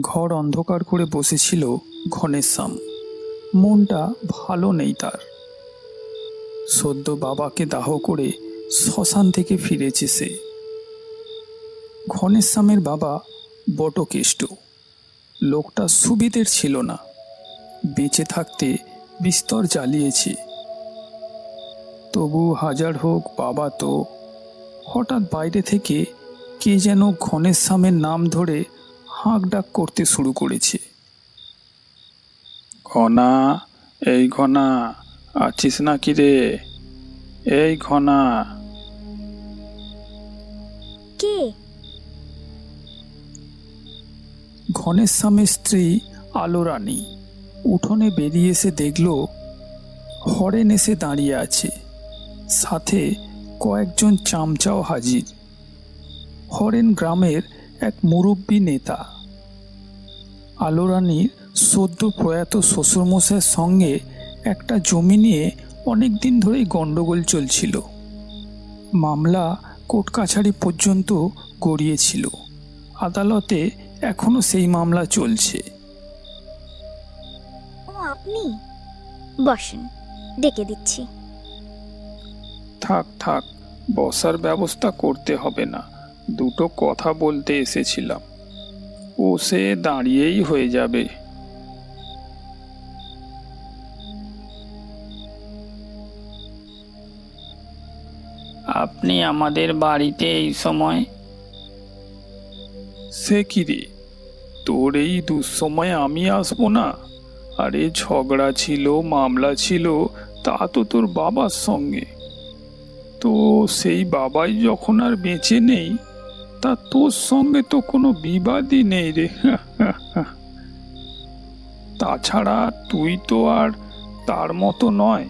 ঘর অন্ধকার করে বসেছিল ঘনেশ্যাম। মনটা ভালো নেই তার। সদ্য বাবাকে দাহ করে শ্মশান থেকে ফিরেছে সে। ঘনেশ্যামের বাবা বটকেষ্ট। লোকটা সুবিধের ছিল না। বেঁচে থাকতে বিস্তর জ্বালিয়েছে। তবু হাজার হোক বাবা তো, হঠাৎ বাইরে থেকে কে যেন ঘনেশ্যামের নাম ধরে হাঁক ডাক করতে শুরু করেছে। ঘনা এই ঘনা আছিস না কি রে? এই ঘনা। কে? ঘনেশ্যামের স্ত্রী আলো রানী উঠোনে বেরিয়ে এসে দেখল হরেন এসে দাঁড়িয়ে আছে। সাথে কয়েকজন চামচাও হাজির। হরেন গ্রামের এক মুরব্বী নেতা। আলোরানির সদ্য প্রয়াত শ্বশুরমশাইয়ের সঙ্গে একটা জমি নিয়ে অনেক দিন ধরেই গণ্ডগোল চলছিল। মামলা কোর্ট কাছারি পর্যন্ত গড়িয়েছিল। আদালতে এখনও সেই মামলা চলছে। আপনি? বসেন ডেকে দিচ্ছি। থাক থাক বসার ব্যবস্থা করতে হবে না। দুটো কথা বলতে এসেছিলাম। ও সে দাঁড়িয়েই হয়ে যাবে। আপনি আমাদের বাড়িতে এই সময়? সে কি রে? তোর এই দুঃসময়ে আমি আসব না? আরে ঝগড়া ছিল মামলা ছিল তা তো তোর বাবার সঙ্গে। তো সেই বাবাই যখন আর বেঁচে নেই তা তোর সঙ্গে তো কোনো বিবাদই নেই রে। তাছাড়া তুই তো আর তার মতো নয়।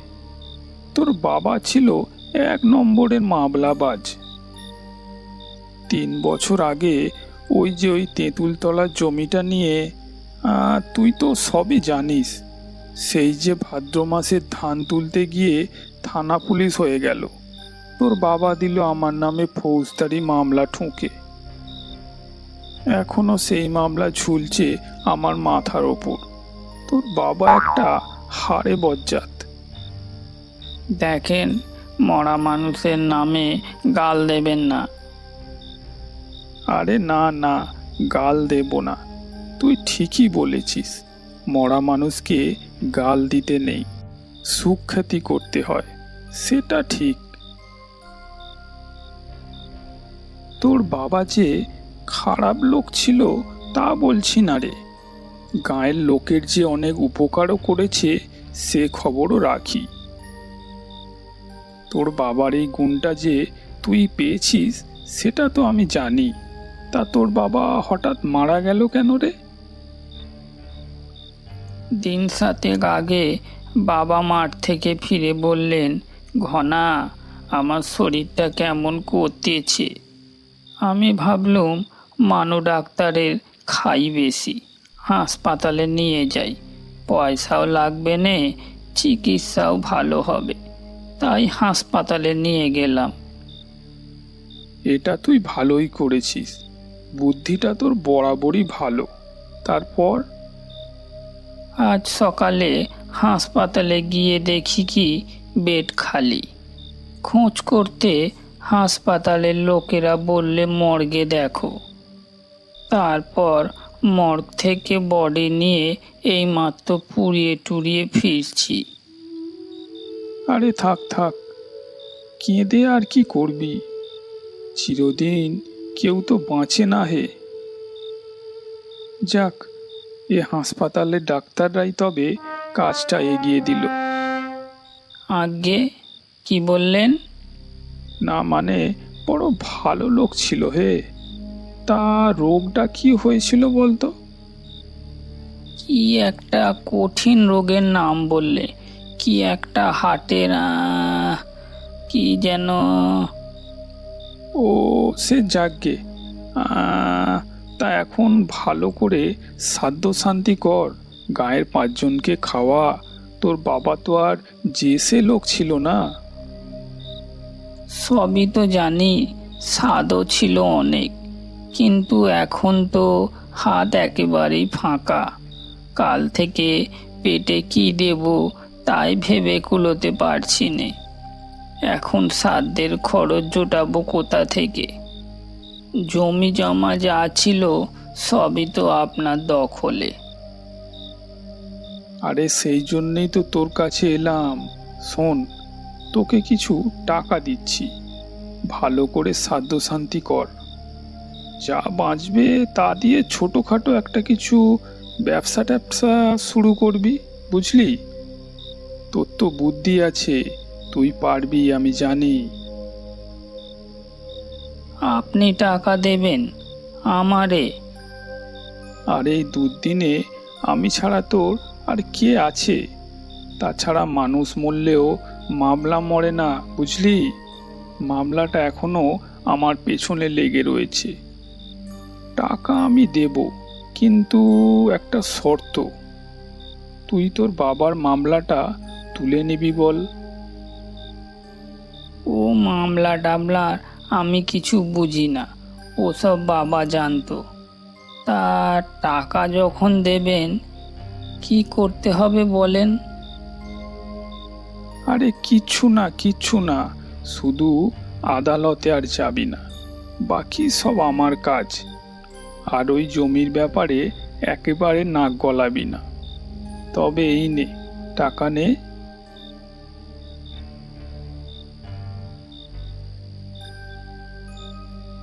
তোর বাবা ছিল এক নম্বরের মামলাবাজ। তিন বছর আগে ওই যে ওই তেঁতুলতলার জমিটা নিয়ে তুই তো সবই জানিস, সেই যে ভাদ্র মাসের ধান তুলতে গিয়ে থানা পুলিশ হয়ে গেল। তোর বাবা দিল আমার নামে ফৌজদারি মামলা ঠুঁকে। এখনও সেই মামলা ঝুলছে আমার মাথার ওপর। তোর বাবা একটা হাড়ে বজ্জাত। দেখেন মরা মানুষের নামে গাল দেবেন না। আরে না না গাল দেব না। তুই ঠিকই বলেছিস মরা মানুষকে গাল দিতে নেই সুখ্যাতি করতে হয় সেটা ঠিক। তোর বাবা যে খারাপ লোক ছিল তা বলছি না রে। গায়ের লোকের যে অনেক উপকারও করেছে, সে খবরও রাখি। তোর বাবার এই গুণটা যে তুই পেয়েছিস, সেটা তো আমি জানি। তা তোর বাবা হঠাৎ মারা গেল কেন রে? দিন সাতেক আগে বাবা মাঠ থেকে ফিরে বললেন, ঘনা, আমার শরীরটা কেমন করতেছে? আমি ভাবলুম মানু ডাক্তারের খাই বেশি। হাসপাতালে নিয়ে যাই। পয়সাও লাগবে নে চিকিৎসাও ভালো হবে। তাই হাসপাতালে নিয়ে গেলাম। এটা তুই ভালোই করেছিস। বুদ্ধিটা তোর বরাবরই ভালো। তারপর? আজ সকালে হাসপাতালে গিয়ে দেখি কি বেড খালি। খোঁজ করতে হাসপাতালের লোকেরা বললে মর্গে দেখো। তারপর মর্গ থেকে বডি নিয়ে এই মাত্র পুড়িয়ে টুড়িয়ে ফিরছি। আরে থাক থাক। কেঁদে আর কি করবি? চিরদিন কেউ তো বাঁচে না হে। যাক এ হাসপাতালের ডাক্তাররাই তবে কাজটা এগিয়ে দিল। আগে কি বললেন? না মানে বড় ভালো লোক ছিল হে। তা রোগটা কি হয়েছিল বলতো? কি একটা কঠিন রোগের নাম বললে? কি একটা হার্টের আহ, কি যেন? ও সে আহ, তা এখন ভালো করে সাধ্য শান্তি কর। গায়ের পাঁচজনকে খাওয়া। তোর বাবা তো আর যে সে লোক ছিল না। সবই তো জানি স্বাদও ছিল অনেক। কিন্তু এখন তো হাত একেবারেই ফাঁকা। কাল থেকে পেটে কি দেব তাই ভেবে কুলোতে পারছি নে। এখন সাধ্যের খরচ জোটাবো কোথা থেকে? জমি জমা যা ছিল সবই তো আপনার দখলে। আরে সেই জন্যেই তো তোর কাছে এলাম। শোন, তোকে কিছু টাকা দিচ্ছি। ভালো করে সাধ্য শান্তি কর। যা বাঁচবে তা দিয়ে ছোটোখাটো একটা কিছু ব্যবসা ট্যাবসা শুরু করবি বুঝলি? তোর তো বুদ্ধি আছে তুই পারবি আমি জানি। আপনি টাকা দেবেন আমারে। আর এই দুদিনে আমি ছাড়া তোর আর কে আছে? তাছাড়া মানুষ মরলেও মামলা মরে না বুঝলি? মামলাটা এখনও আমার পেছনে লেগে রয়েছে। টাকা আমি দেব কিন্তু একটা শর্ত। তুই তোর বাবার মামলাটা তুলে নিবি বল। ও মামলা টামলার আমি কিছু বুঝি না ওসব বাবা জানতো। তা টাকা যখন দেবেন কি করতে হবে বলেন? আরে কিচ্ছু না কিচ্ছু না শুধু আদালতে আর যাবি না বাকি সব আমার কাজ। আর ওই জমির ব্যাপারে একেবারে নাক গলাবি না। তবে এই নে, টাকা নে।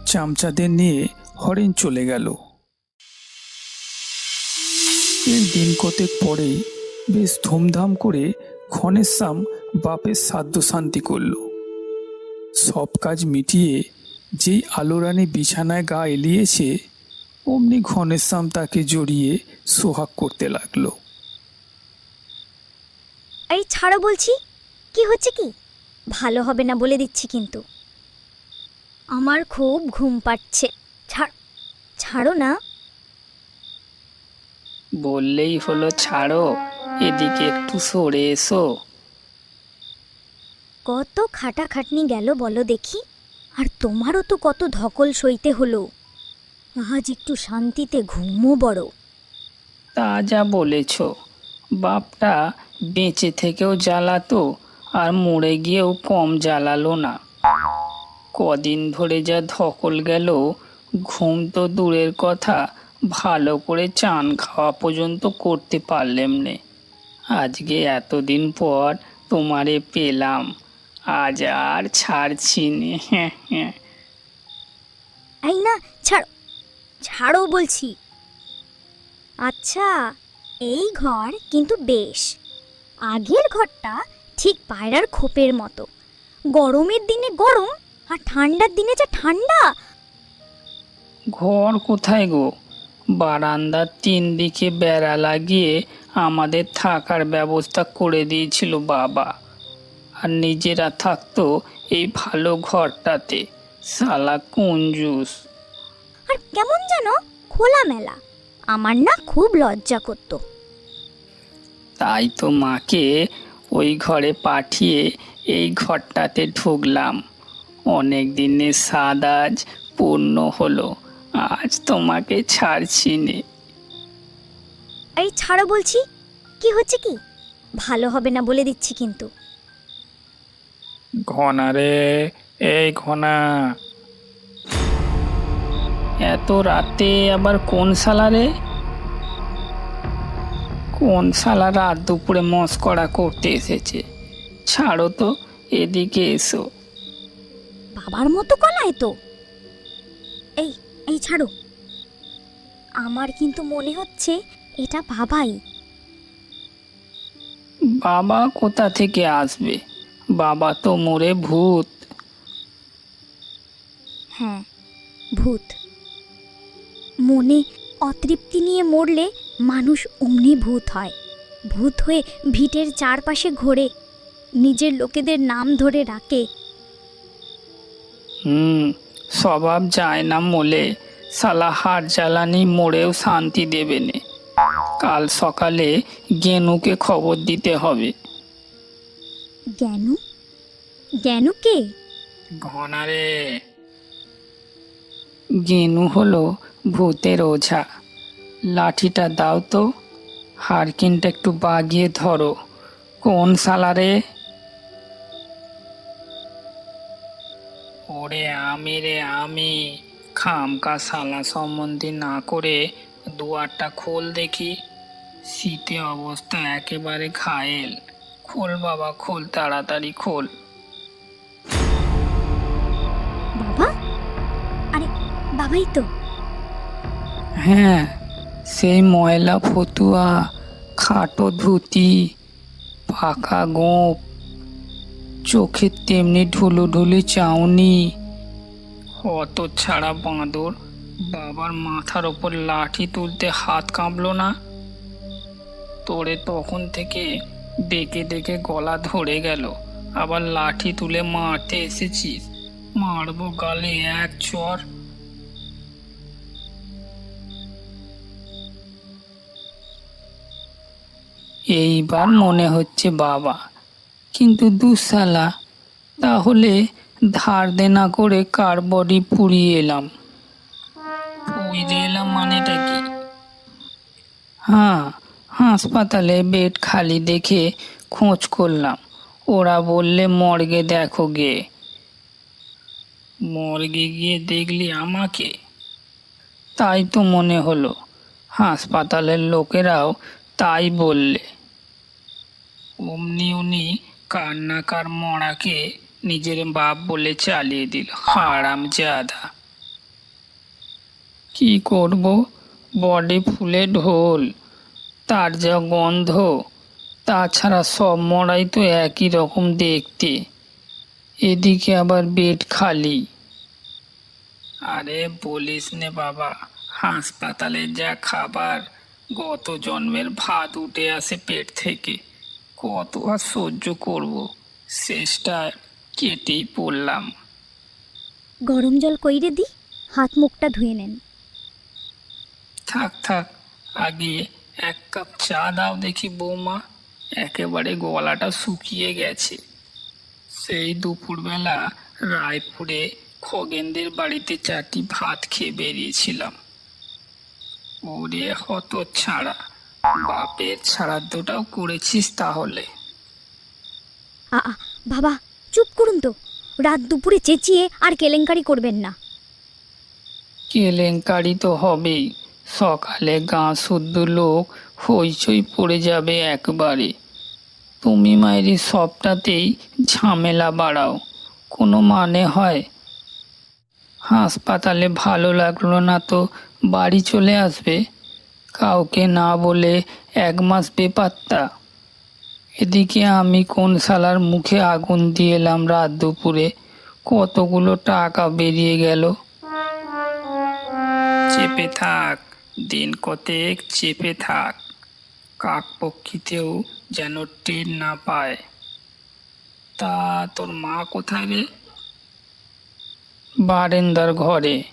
চামচাদের নিয়ে হরেন চলে গেল। এর দিন কতেক পরেই বেশ ধুমধাম করে ঘনেশ্যাম বাপের সাধ্য শান্তি করল। সব কাজ মিটিয়ে যেই আলোরানি বিছানায় গা এলিয়েছে অমনি ঘনেশ্যাম তাকে জড়িয়ে সোহাগ করতে লাগল। এই ছাড়ো বলছি কি হচ্ছে কি? ভালো হবে না বলে দিচ্ছি কিন্তু। আমার খুব ঘুম পাচ্ছে। ছাড় ছাড়ো না। বললেই হলো ছাড়ো এদিকে একটু সরে এসো। কত খাটাখাটনি গেল বলো দেখি আর তোমারও তো কত ধকল সইতে হলো। আজ একটু শান্তিতে ঘুমও বড়। তা যা বলেছ। বাপটা বেঁচে থেকেও জ্বালাতো আর মরে গিয়েও কম জ্বালালো না। কদিন ধরে যা ধকল গেল ঘুম তো দূরের কথা ভালো করে চান খাওয়া পর্যন্ত করতে পারলেম নে। আজকে এতদিন পর তোমারে পেলাম আজ আর ছাড়ছি নে। হ্যাঁ হ্যাঁ। এই না ছাড়ো। ছাড়ো বলছি। আচ্ছা এই ঘর কিন্তু বেশ। আগের ঘরটা ঠিক পায়রার খোপের মতো। গরমের দিনে গরম আর ঠান্ডার দিনে যা ঠান্ডা। ঘর কোথায় গো? বারান্দার তিন দিকে বেড়া লাগিয়ে আমাদের থাকার ব্যবস্থা করে দিয়েছিল বাবা। আর নিজেরা থাকতো এই ভালো ঘরটাতে। সালা কুঞ্জুস। আর কেমন যেন খোলামেলা। আমার না খুব লজ্জা করতো। তাই তো মাকে ওই ঘরে পাঠিয়ে এই ঘরটাতে ঢুকলাম। অনেক দিনের স্বাদ আজ পূর্ণ হলো আজ তোমাকে ছাড়ছি নে। এই ছাড়ো বলছি কি হচ্ছে কি? ভালো হবে না বলে দিচ্ছি কিন্তু। ঘনা রে এই ঘনা। এত রাতে আবার কোন সালারে কোন সালা রাত দুপুরে মস্করা করতে এসেছে? ছাড়ো তো এদিকে এসো। বাবার মতো কলায় তো। এই এই ছাড়ো। আমার কিন্তু মনে হচ্ছে এটা বাবাই। বাবা কোথা থেকে আসবে? বাবা তো মোরে ভূত। হ্যাঁ ভূত। মনে অতৃপ্তি নিয়ে মরলে মানুষ অমনি ভূত হয়। ভূত হয়ে ভিটের চারপাশে ঘোরে নিজের লোকেদের নাম ধরে রাখে। হুম স্বভাব যায় না মোলে সালা হাট জ্বালানি মোড়েও শান্তি দেবে নে। কাল সকালে গেনুকে খবর দিতে হবে। জ্ঞানু জ্ঞানু কে? ঘনারে। গেনু হলো ভূতের ওঝা। লাঠিটা দাও তো, হারকিনটা একটু বাগিয়ে ধরো। কোন সালারে ওরে আমি রে আমি। খামকা সালা সম্বন্ধে না করে দুয়ারটা খোল দেখি। শীতে অবস্থা একেবারে ঘায়েল। খোল বাবা, খোল, তাড়াতাড়ি খোল। বাবাই তো। হ্যাঁ সেই ময়লা ফতুয়া, খাটো ধুতি, পাকা গোপ চোখের তেমনি ঢুলু ঢুলি চাউনি, অত ছাড়া বাঁদর বাবার মাথার ওপর লাঠি তুলতে হাত কাঁপলো না? তোরে তখন থেকে ডেকে ডেকে গলা ধরে গেল, আবার লাঠি তুলে মারতে এসেছিস। মারবো গালে এক চর। এইবার মনে হচ্ছে বাবা। কিন্তু দুসালা তাহলে ধার দেনা করে কার বডি পুড়িয়ে এলাম? পুড়িয়ে এলাম মানেটা কি? হ্যাঁ হাসপাতালে বেড খালি দেখে খোঁজ করলাম। ওরা বললে, মর্গে দেখো গে। মর্গে গিয়ে দেখলি আমাকে? তাই তো মনে হলো। হাসপাতালের লোকেরাও তাই বললে। অমনি উনি কান্নাকার মরাকে নিজের বাপ বলে চালিয়ে দিল। হারাম জাদা। কি করব? বডি ফুলে ঢোল। তার যা গন্ধ, তাছাড়া সব মরাই তো একই রকম দেখতে। এদিকে আবার বেড খালি। আরে বলিস নে বাবা, হাসপাতালে যা খাবার, গত জন্মের ভাত উঠে আসে পেট থেকে। কত আর সহ্য করব। শেষটায় কেটেই পড়লাম। গরম জল কইরে দি? হাত মুখটা ধুয়ে নেন। থাক থাক আগে এক কাপ চা দাও দেখি বৌমা। একেবারে গলাটা শুকিয়ে গেছে। সেই দুপুরবেলা রায়পুরে খগেনদের বাড়িতে চারটি ভাত খেয়ে বেরিয়েছিলাম। ওরে হত ছাড়া বাপের ছাড়াদ্দটাও করেছিস তাহলে? আ আ, বাবা চুপ করুন তো। রাত দুপুরে চেঁচিয়ে আর কেলেঙ্কারি করবেন না। কেলেঙ্কারি তো হবেই। সকালে গাঁ শুদ্ধ লোক হইচই পড়ে যাবে একবারে। তুমি মায়েরি সবটাতেই ঝামেলা বাড়াও। কোনো মানে হয়? হাসপাতালে ভালো লাগল না তো বাড়ি চলে আসবে? কাউকে না বলে এক মাস বেপাত্তা। এদিকে আমি কোন শালার মুখে আগুন দিয়ে এলাম রাত দুপুরে। কতগুলো টাকা বেরিয়ে গেল। চেপে থাক, দিন কতেক চেপে থাক। কাক পক্ষীতেও যেন টের না পায়। তা তোর মা কোথায় রে? বারেন্দার ঘরে।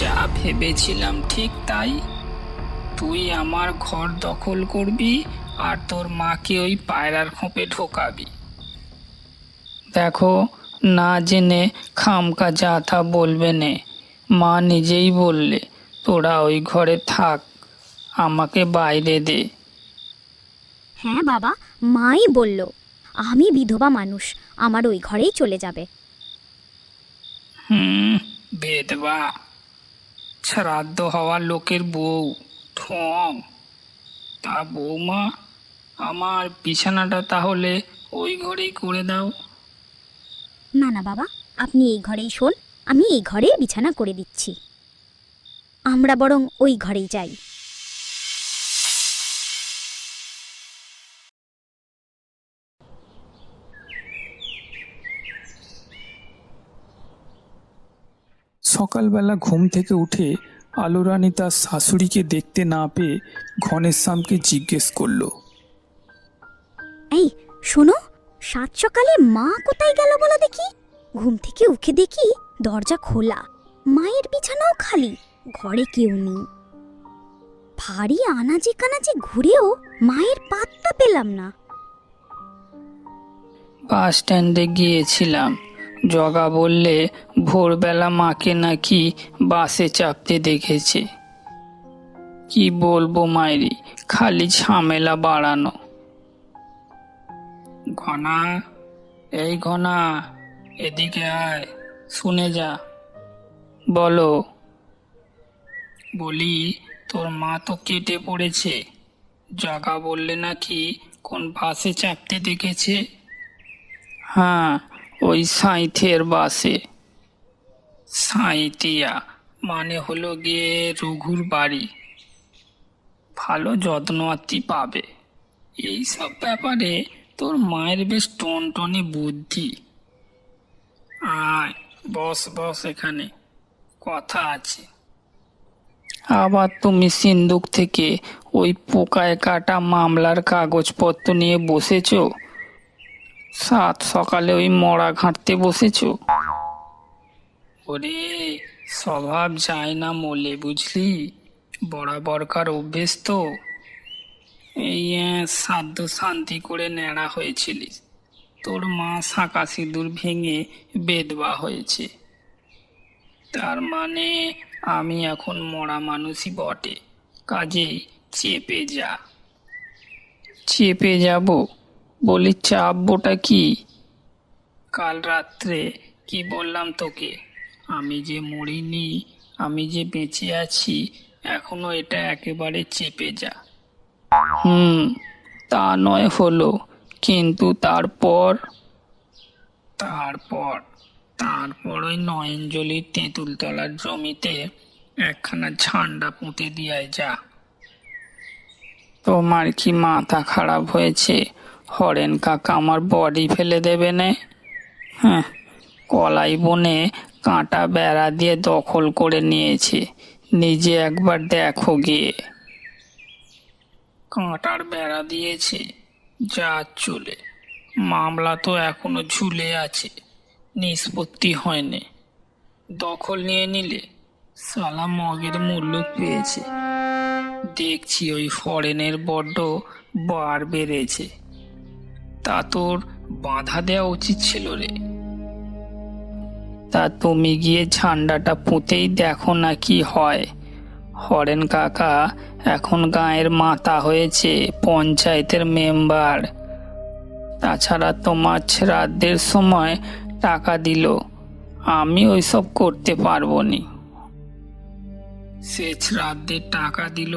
যা ভেবেছিলাম ঠিক তাই। তুই আমার ঘর দখল করবি আর তোর মাকে ওই পায়রার খোপে ঢোকাবি। দেখো না জেনে খামকা যা তা বলবে নে। মা নিজেই বললে তোরা ওই ঘরে থাক আমাকে বাইরে দে। হ্যাঁ বাবা মাই বলল আমি বিধবা মানুষ আমার ওই ঘরেই চলে যাবে। হুম বেদবা। শ্রাদ্ধ হওয়ার লোকের বউ। ঠং। তা বৌমা, আমার বিছানাটা তাহলে ওই ঘরেই করে দাও। না না বাবা, আপনি এই ঘরেই শোন, আমি এই ঘরে বিছানা করে দিচ্ছি। আমরা বরং ওই ঘরেই যাই। সকালবেলা ঘুম থেকে উঠে আলোরানী তার শাশুড়িকে দেখতে না পেয়ে ঘনেশ্যামকে জিজ্ঞেস করল। এই শোনো সাত সকালে মা কোথায় গেল বলো দেখি? ঘুম থেকে উঠে দেখি দরজা খোলা মায়ের বিছানাও খালি ঘরে কেউ নেই। ভারী আনাজে কানাজে ঘুরেও মায়ের পাত্তা পেলাম না। বাস স্ট্যান্ডে গিয়েছিলাম। জগা বললে, ভোরবেলা মাকে নাকি বাসে চাপতে দেখেছে। কি বলব মাইরি, খালি ঝামেলা বাড়ানো। ঘনা, এই ঘনা, এদিকে আয়, শুনে যা। বলো। বলি, তোর মা তো কেটে পড়েছে। জগা বললে নাকি কোন বাসে চাপতে দেখেছে? হ্যাঁ ওই সাঁইথের বাসে। সাঁইতিয়া মানে হলো গিয়ে রঘুর বাড়ি। ভালো যত্ন আত্মি পাবে। এই সব ব্যাপারে তোর মায়ের বেশ টনটনে বুদ্ধি। আয়, বস বস এখানে। কথা আছে। আবার তুমি সিন্দুক থেকে ওই পোকায় কাটা মামলার কাগজপত্র নিয়ে বসেছো? সাত সকালে ওই মরা ঘাঁটতে বসেছো? ওরে, স্বভাব যায় না মোলে, বুঝলি? বরাবরকার অভ্যেস তো? এই সাধ্য শান্তি করে ন্যাড়া হয়েছিলিস তোর মা শাঁকা সিঁদুর ভেঙে বেদবা হয়েছে। তার মানে আমি এখন মরা মানুষই বটে। কাজেই চেপে যা। চেপে যাব? বলি চাপবোটা কি? কাল রাত্রে কি বললাম তোকে? আমি যে মরিনি, আমি যে বেঁচে আছি, এখনও এটা একেবারে চেপে যা। হুম, তা নয় হলো, কিন্তু তারপর? তারপর তারপর ওই নয়নজলির তেঁতুলতলার জমিতে একখানা ঝান্ডা পুঁতে দিয়ায় যা। তোমার কি মাথা খারাপ হয়েছে? হরেন কাকা আমার বডি ফেলে দেবে নে। হ্যাঁ কলাই বনে কাঁটা বেড়া দিয়ে দখল করে নিয়েছে। নিজে একবার দেখো গিয়ে। কাঁটার বেড়া দিয়েছে, যা চলে। মামলা তো এখনও ঝুলে আছে, নিষ্পত্তি হয়নি। দখল নিয়ে নিলে সালা মগের মূল্য পেয়েছে। দেখছি ওই ফরেনের বড্ড বার বেড়েছে। তা তোর বাধা দেওয়া উচিত ছিল রে। তা তুমি গিয়ে ঝান্ডাটা পুঁতেই দেখো না কি হয়। হরেন কাকা, এখন গায়ের মাতা হয়েছে পঞ্চায়েতের মেম্বার। তাছাড়া তোমার শ্রাদ্ধের সময় টাকা দিল। আমি ওইসব করতে পারব নি। সে শ্রাদ্ধের টাকা দিল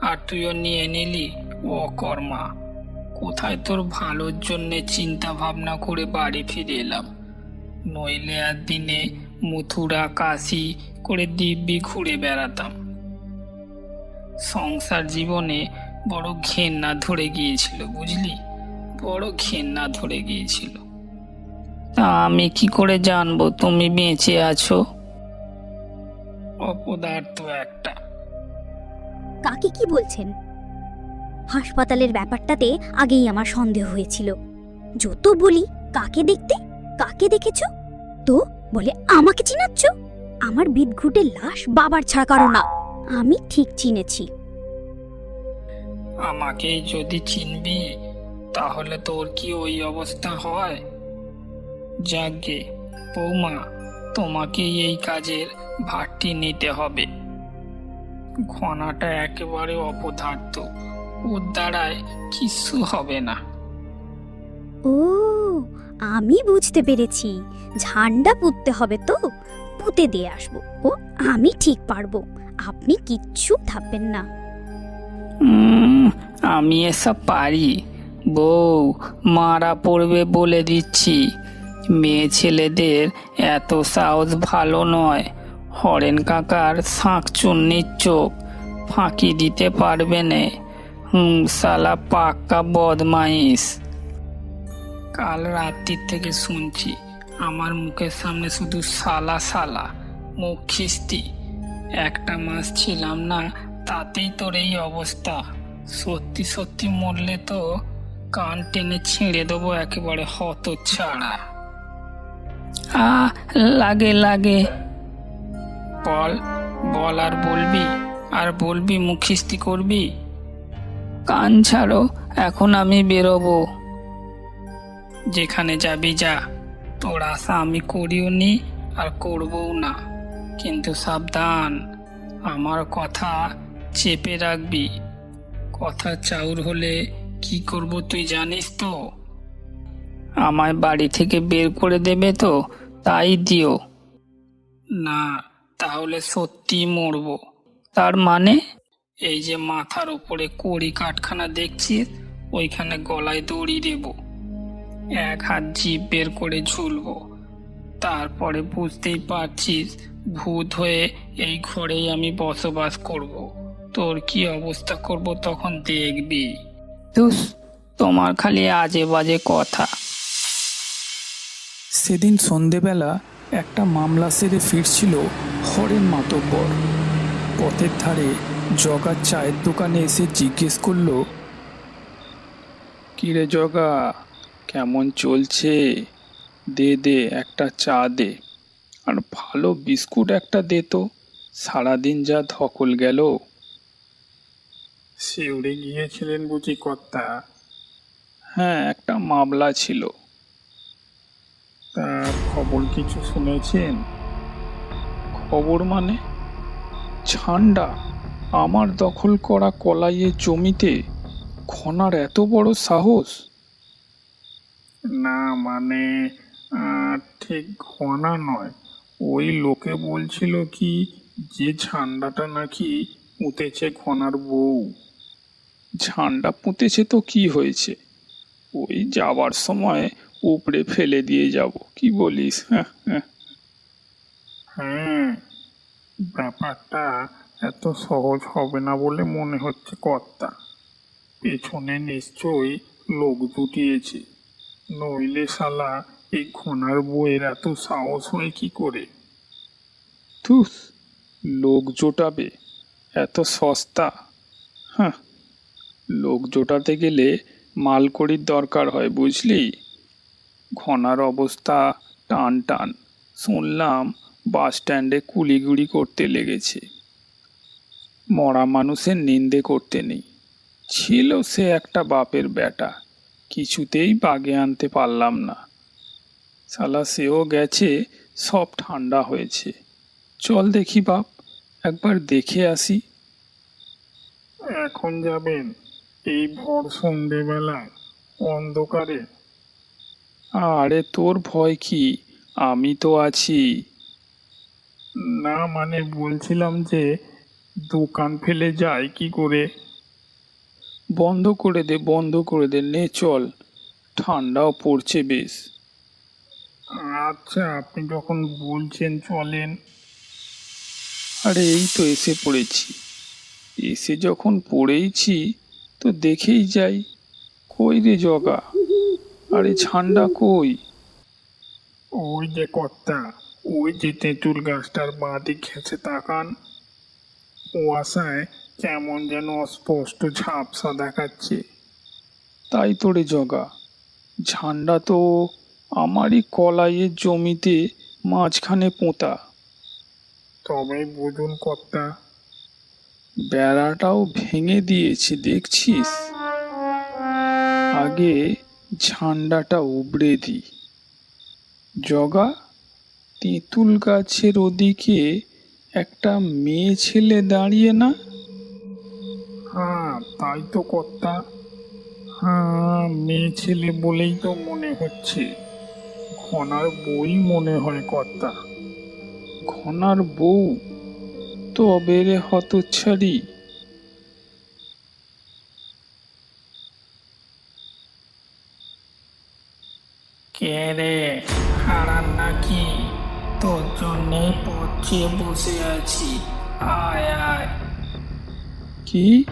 আর তুইও নিয়ে নিলি, অকর্মা। কোথায় তোর ভালোর জন্যে চিন্তা ভাবনা করে বাড়ি ফিরে এলাম? নইলে আর দিনে মথুরা, কাশি করে দিব্যি ঘুরে বেড়াতাম। সংসার জীবনে বড় ঘেন্না ধরে গিয়েছিল, বুঝলি? বড় ঘেন্না ধরে গিয়েছিল। তা আমি কি করে জানব তুমি বেঁচে আছো? অপদার্থ একটা। কাকে কি বলছেন? হাসপাতালের ব্যাপারটাতে আগেই আমার সন্দেহ হয়েছিল। যত বলি, কাকে দেখতে, কাকে দেখেছ? তো বলে, আমাকে চিনাচ্ছ? আমার বিদঘুটে লাশ বাবার ছাড়া কারও না। আমি ঠিক চিনেছি। আমাকে যদি চিনবি, তাহলে তোর কি ওই অবস্থা হয়? যাগে, বৌমা তোমাকে এই কাজের ভারটি নিতে হবে। ঘনাটা একেবারে অপদার্থ। ওর দ্বারায় কিছু হবে না। ও আমি বুঝতে পেরেছি। ঝান্ডা পুঁততে হবে তো পুঁতে দিয়ে আসব। ও আমি ঠিক পারব। আপনি কিচ্ছু ভাববেন না। আমি এসব পারি। বউ মারা পড়বে বলে দিচ্ছি। মেয়ে ছেলেদের এত সাহস ভালো নয়। হরেন কাকার শাঁখ চুন্নির চোখ ফাঁকি দিতে পারবে নে। হুম সালা পাক্কা বদমাইশ। কাল রাত্রির থেকে শুনছি, আমার মুখের সামনে শুধু সালা সালা মুখ একটা মাস ছিলাম না, তাতেই তোর এই অবস্থা। সত্যি সত্যি মরলে তো কান টেনে ছিঁড়ে দেবো একেবারে হত ছাড়া আ, লাগে লাগে। বল বল আর বলবি আর বলবি মুখিস্তি করবি? কান ছাড়ো, এখন আমি বেরোবো। যেখানে যাবি যা। তোর আশা আমি করিও নি আর করবও না। কিন্তু সাবধান, আমার কথা চেপে রাখবি। কথা চাউর হলে কি করব তুই জানিস তো? আমায় বাড়ি থেকে বের করে দেবে তো, তাই দিও। না, তাহলে সত্যি মরবো। তার মানে? এই যে মাথার উপরে কড়ি কাঠখানা দেখছিস ওইখানে গলায় দড়ি দেব। এক হাত জিপ বের করে ঝুলব। তারপরে বুঝতেই পারছিস ভূত হয়ে এই ঘরেই আমি বসবাস করব। তোর কি অবস্থা করব তখন দেখবি। তোমার খালি আজে বাজে কথা। সেদিন সন্ধেবেলা একটা মামলা সেরে ফিরছিল হরেন মাতব্বর। পথের ধারে জগার চায়ের দোকানে এসে জিজ্ঞেস করল কিরে জগা কেমন চলছে? দে দে একটা চা দে। আর ভালো বিস্কুট একটা দে তো। সারাদিন যা ধকল গেল। শিউরে গিয়েছিলেন বুঝি কর্তা? হ্যাঁ একটা মামলা ছিল। তা খবর কিছু শুনেছেন? খবর মানে? ছান্ডা আমার দখল করা কলাইয়ের জমিতে খনার এত বড় সাহস? না মানে ঠিক ঘনা নয়। ওই লোকে বলছিল কি যে ঝান্ডাটা নাকি পুঁতেছে ঘনার বউ। ঝান্ডা পুঁতেছে তো কি হয়েছে? ওই যাওয়ার সময় উপড়ে ফেলে দিয়ে যাব কি বলিস? হ্যাঁ হ্যাঁ। হ্যাঁ ব্যাপারটা এত সহজ হবে না বলে মনে হচ্ছে কর্তা। পেছনে নিশ্চয়ই লোক জুটিয়েছে। নইলে শালা এই ঘোনার বইয়ের এত সাহস হয় কি করে? তুস লোক জোটাবে, এত সস্তা। হ্যাঁ লোক জোটাতে গেলে মালকড়ির দরকার হয়, বুঝলি? ঘনার অবস্থা টান টান। শুনলাম বাস স্ট্যান্ডে কুলিগুড়ি করতে লেগেছে। মরা মানুষের নিন্দে করতে নেই। ছিল সে একটা বাপের বেটা কিছুতেই বাগে আনতে পারলাম না। শালা সেও গেছে সব ঠান্ডা হয়েছে। চল দেখি বাপ একবার দেখে আসি। এখন যাবেন এই ভর সন্ধেবেলায় অন্ধকারে। আরে তোর ভয় কি? আমি তো আছি। না মানে বলছিলাম যে দোকান ফেলে যায় কি করে? বন্ধ করে দে বন্ধ করে দে নে চল। ঠান্ডাও পড়ছে বেশ। আচ্ছা আপনি যখন বলছেন চলেন। আরে এই তো এসে পড়েছি। এসে যখন পড়েইছি তো দেখেই যাই। কই রে জগা? আরে ঝান্ডা কই? ওই যে কর্তা। ওই যে তেঁতুল গাছটার বাঁধে ঘেঁচে তাকান কুয়াশায় কেমন যেন অস্পষ্ট ঝাপসা দেখাচ্ছে। তাই তোরে জগা, ঝান্ডা তো আমারই কলাইয়ের জমিতে মাঝখানে পোঁতা। তবে বুঝুন কর্তা, বেড়াটাও ভেঙে দিয়েছে, দেখছিস? আগে ঝান্ডাটা উবড়ে দি। জগা তেঁতুল গাছের ওদিকে একটা মেয়ে ছেলে দাঁড়িয়ে না? হ্যাঁ তাই তো কর্তা হ্যাঁ মেয়ে ছেলে বলেই তো মনে হচ্ছে। ঘনার বই মনে হয় কর্তা। ঘনার বউ? তবে রে হতচ্ছাড়ি। কে রে হারান নাকি? তোর জন্যে পথে বসে আছি। আয় আয়। কি?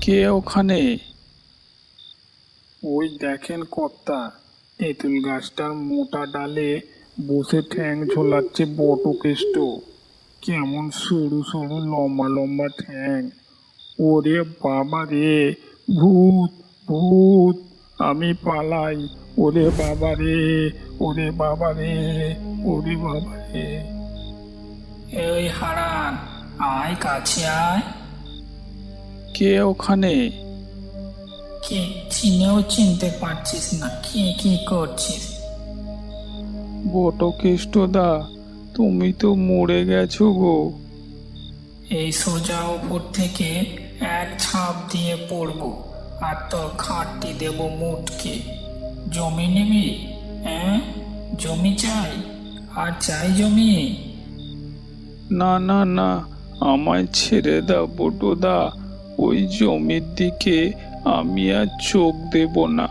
কে ওখানে? ওই দেখেন কর্তা তেঁতুল গাছটার মোটা ডালে বসে ঠ্যাং ঝোলাচ্ছে বটকেষ্ট। কেমন সরু সরু লম্বা লম্বা ঠ্যাং। ওরে বাবা রে ভূত ভূত আমি পালাই। ওরে বাবা রে ওরে বাবা রে ওরে বাবা রে। এই হারান আয় কাছে আয়। কে ওখানে? কে? চিনেও চিনতে পারছিস না কি কি করছিস? বটকেষ্টদা তুমি তো মরে গেছো গো। এই সোজা উপর থেকে এক ছাপ দিয়ে পড়ব আর তোর খাটটি দেব মুটকে। জমি নিবি হ্যাঁ? জমি চাই আর চাই জমি। না না না আমায় ছেড়ে দাও বটদা ওই জমির দিকে আমি আর চোখ দেব না।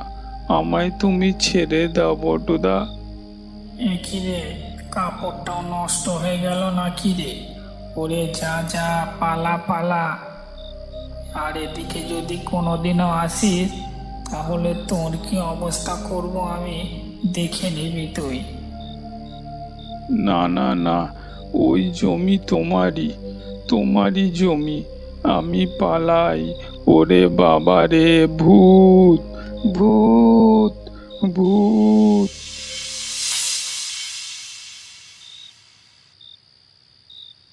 আমায় তুমি ছেড়ে দাও বটদা একই রে কাপড়টাও নষ্ট হয়ে গেল নাকি রে? ওরে যা যা পালা পালা। আর এদিকে যদি কোনোদিনও আসিস তাহলে তোর কি অবস্থা করব আমি দেখে নিবি তুই? না না না ওই জমি তোমারই তোমারই জমি। আমি পালাই ওরে বাবা রে ভূত ভূত ভূত।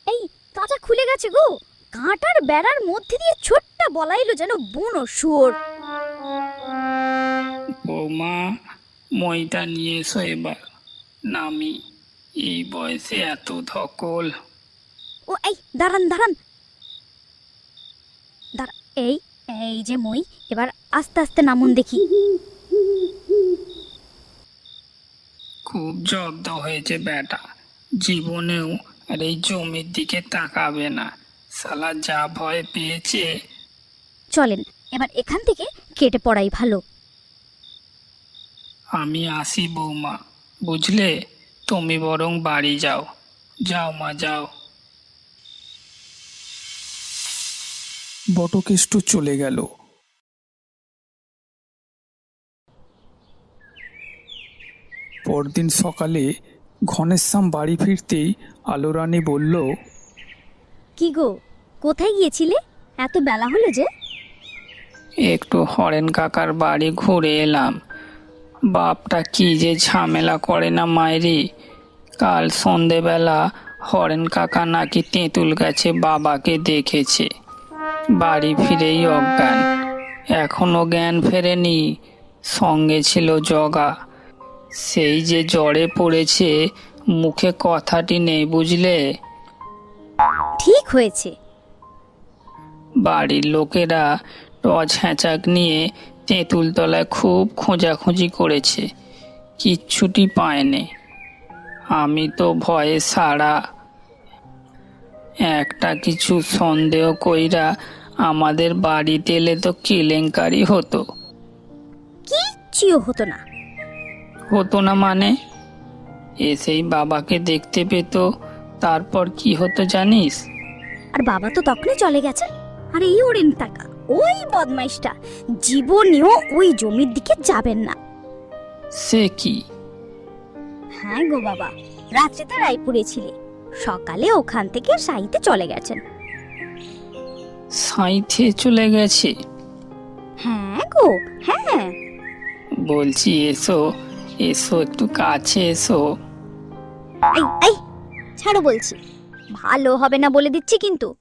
এই কাঁচা খুলে গেছে গো। কাঁটার বেড়ার মধ্যে দিয়ে ছোট্ট বলাইলো যেন বুনো শুয়োর। বৌমা মইটা নিয়ে এসো এবার। নামি এই বয়সে এত ধকল। ও এই দাঁড়ান দাঁড়ান। দাঁড়া এই এই যে মই এবার আস্তে আস্তে নামুন দেখি। খুব জব্দ হয়েছে বেটা জীবনেও আর এই জমির দিকে তাকাবে না। সালা যা ভয় পেয়েছে চলেন এবার এখান থেকে কেটে পড়াই ভালো। আমি আসি বৌমা বুঝলে? তুমি বরং বাড়ি যাও। যাও মা যাও। বটকেষ্ট চলে গেল। পরদিন সকালে ঘনেশ্যাম বাড়ি ফিরতেই আলোরানী বলল কি গো কোথায় গিয়েছিলে? এত বেলা হলো যে। একটু হরেন কাকার বাড়ি ঘুরে এলাম। বাপটা কি যে ঝামেলা করে না মায়েরি কাল সন্ধেবেলা হরেন কাকা নাকি তেঁতুল গাছে বাবাকে দেখেছে। বাড়ি ফিরেই অজ্ঞান। এখনও জ্ঞান ফেরেনি। সঙ্গে ছিল জগা। সেই যে জ্বরে পড়েছে মুখে কথাটি নেই বুঝলে? ঠিক হয়েছে। বাড়ির লোকেরা টর্চ হ্যাঁচাক নিয়ে তেঁতুল তলায় খুব খোঁজাখুঁজি করেছে। কিচ্ছুটি পায়নি। আমি তো ভয়ে সারা। একটা কিছু সন্দেহ কইরা আমাদের বাড়িতে এলে তো কেলেঙ্কারি হতো। কিচ্ছুও হতো না। হতো না মানে? এসেই বাবাকে দেখতে পেতো তারপর কি হতো জানিস? আর বাবা তো তখনই চলে গেছে আর এই ওরেন টাকা ওই বদমাইশটা। জীবনেও ওই জমির দিকে যাবেন না। সে কি? হ্যাঁ গো বাবা রাত্রিতে রায়পুরে ছিলে। সকালে ওখান থেকে সাইতে চলে গেছেন। সাঁইথে চলে গেছে? হ্যাঁ গো হ্যাঁ। বলছি এসো এসো একটু কাছে এসো। এই এই ছাড়ো বলছি। ভালো হবে না বলে দিচ্ছি কিন্তু।